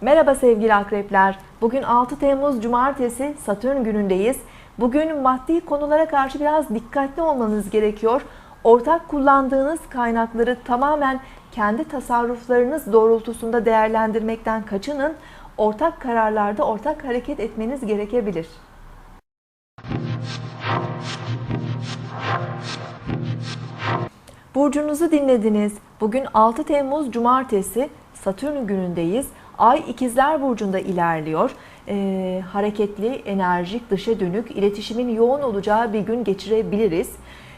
Merhaba sevgili akrepler. Bugün 6 Temmuz Cumartesi Satürn günündeyiz. Bugün maddi konulara karşı biraz dikkatli olmanız gerekiyor. Ortak kullandığınız kaynakları tamamen kendi tasarruflarınız doğrultusunda değerlendirmekten kaçının. Ortak kararlarda ortak hareket etmeniz gerekebilir. Burcunuzu dinlediniz. Bugün 6 Temmuz Cumartesi Satürn günündeyiz. Ay ikizler burcunda ilerliyor. Ee, hareketli, enerjik, dışa dönük, iletişimin yoğun olacağı bir gün geçirebiliriz.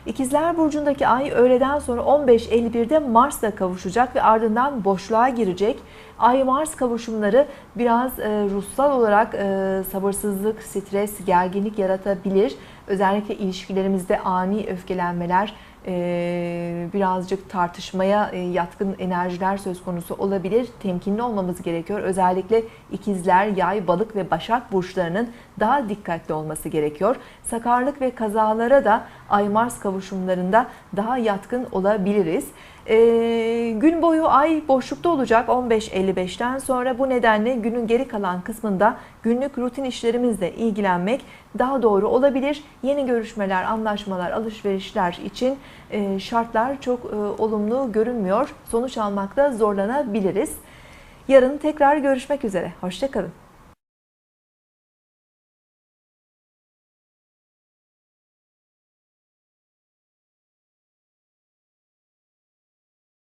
İkizler burcundaki ay öğleden sonra 15.51'de Mars'la kavuşacak ve ardından boşluğa girecek. Ay-Mars kavuşumları biraz e, ruhsal olarak e, sabırsızlık, stres, gerginlik yaratabilir. Özellikle ilişkilerimizde ani öfkelenmeler, e, birazcık tartışmaya e, yatkın enerjiler söz konusu olabilir. Temkinli olmamız gerekiyor. Özellikle ikizler, yay, balık ve başak burçlarının daha dikkatli olması gerekiyor. Sakarlık ve kazalara da Ay-Mars kavuşumlarında daha yatkın olabiliriz. Ee, gün boyu ay boşlukta olacak 15.55'ten sonra bu nedenle günün geri kalan kısmında günlük rutin işlerimizle ilgilenmek daha doğru olabilir. Yeni görüşmeler, anlaşmalar, alışverişler için e, şartlar çok e, olumlu görünmüyor. Sonuç almakta zorlanabiliriz. Yarın tekrar görüşmek üzere. Hoşçakalın.